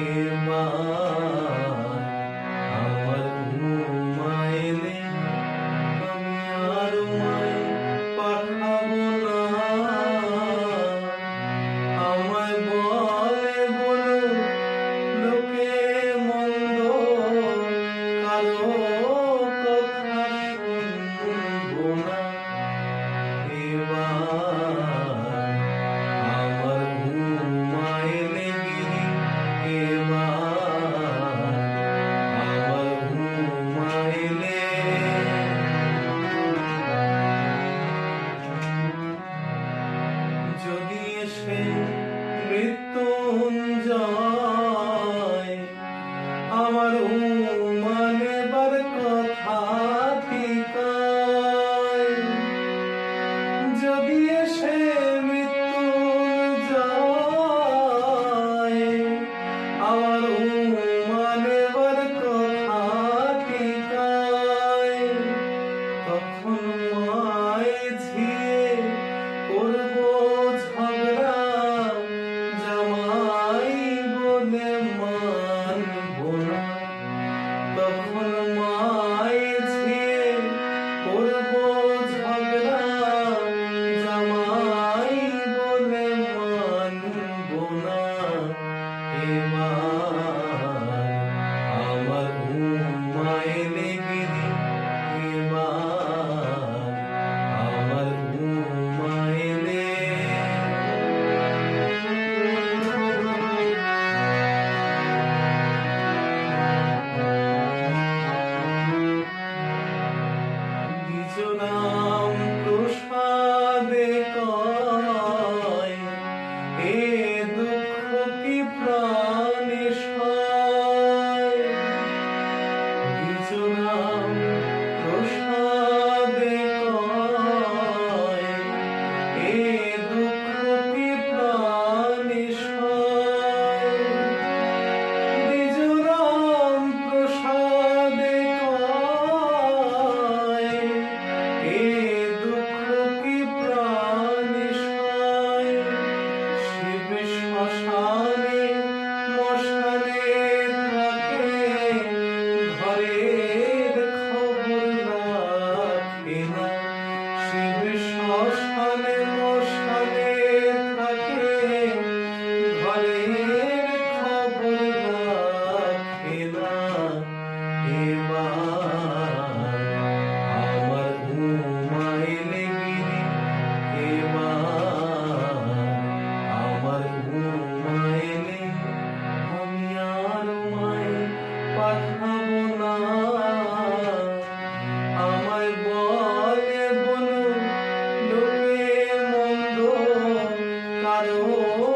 महिमा হাতি যদি সে মৃত্যু যায়, আমার মানে বর্গ মায় ঝিয়ে করব ঝগড়া, জামাই বলে না। তখন Oh.